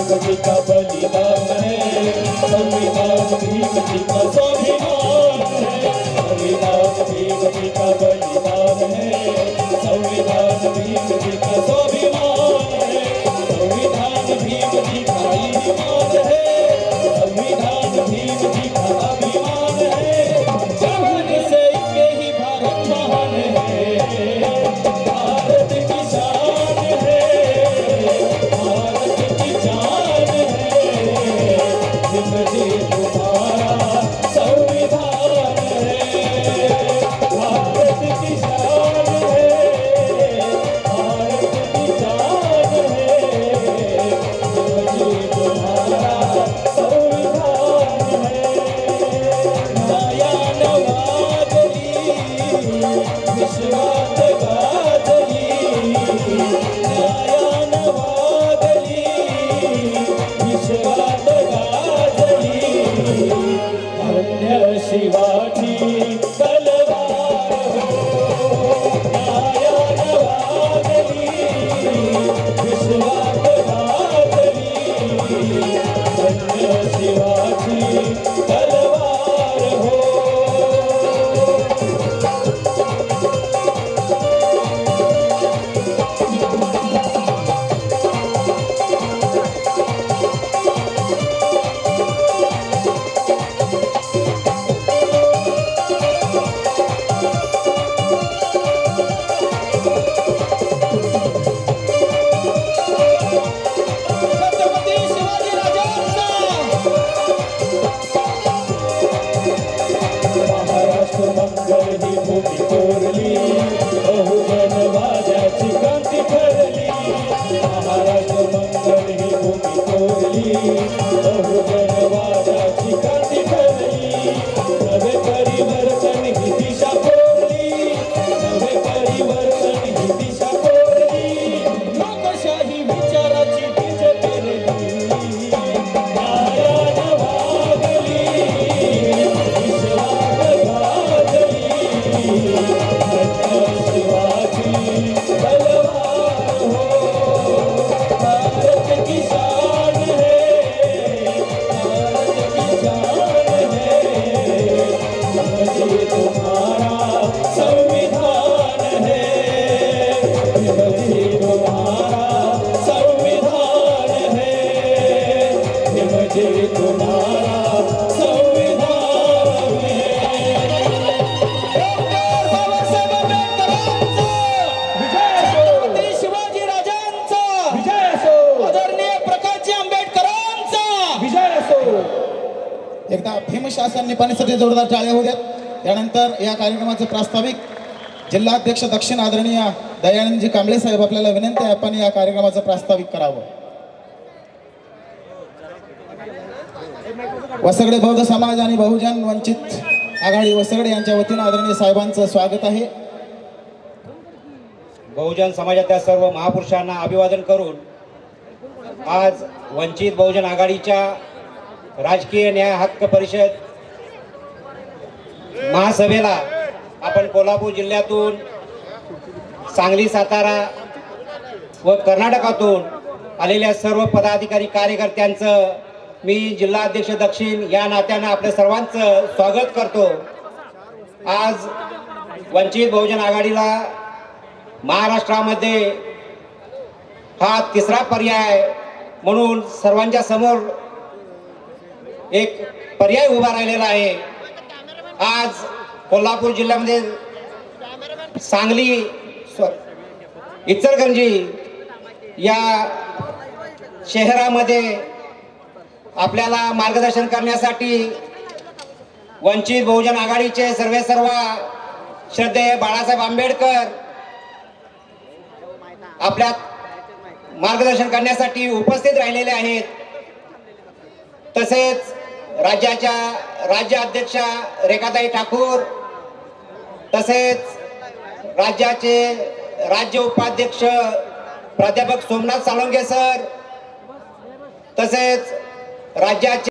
ಕಲಿತ ಬಲಿದಾನ एकदा भीमशासन निपाणीसाठी जोरदार टाळ्या होत्या त्यानंतर या कार्यक्रमाचे प्रास्ताविक जिल्हाध्यक्ष दक्षिण आदरणीय दयानंदजी कांबळे साहेब आपल्याला विनंती आहे आपण या कार्यक्रमाचं प्रास्ताविक करावं. वसगडे बौद्ध समाज आणि बहुजन वंचित आघाडी वसगडे यांच्या वतीनं आदरणीय साहेबांचं स्वागत आहे. बहुजन समाजातल्या सर्व महापुरुषांना अभिवादन करून आज वंचित बहुजन आघाडीच्या राजकीय न्याय हक्क परिषद महासभेला आपण कोल्हापूर जिल्ह्यातून सांगली सातारा व कर्नाटकातून आलेल्या सर्व पदाधिकारी कार्यकर्त्यांचं मी जिल्हाध्यक्ष दक्षिण या नात्यानं आपल्या सर्वांचं स्वागत करतो. आज वंचित बहुजन आघाडीला महाराष्ट्रामध्ये हा तिसरा पर्याय म्हणून सर्वांच्या समोर एक पर्याय उभा राहिलेला आहे. आज कोल्हापूर जिल्ह्यामध्ये सांगली स्व- इचलकरंजी या शहरामध्ये आपल्याला मार्गदर्शन करण्यासाठी वंचित बहुजन आघाडीचे सर्वे सर्व श्रद्धेय बाळासाहेब आंबेडकर आपल्या मार्गदर्शन करण्यासाठी उपस्थित राहिलेले आहेत. तसेच राज्याच्या राज्य अध्यक्षा रेखाताई ठाकूर तसेच राज्याचे राज्य उपाध्यक्ष प्राध्यापक सोमनाथ साळुंगे सर तसेच राज्याचे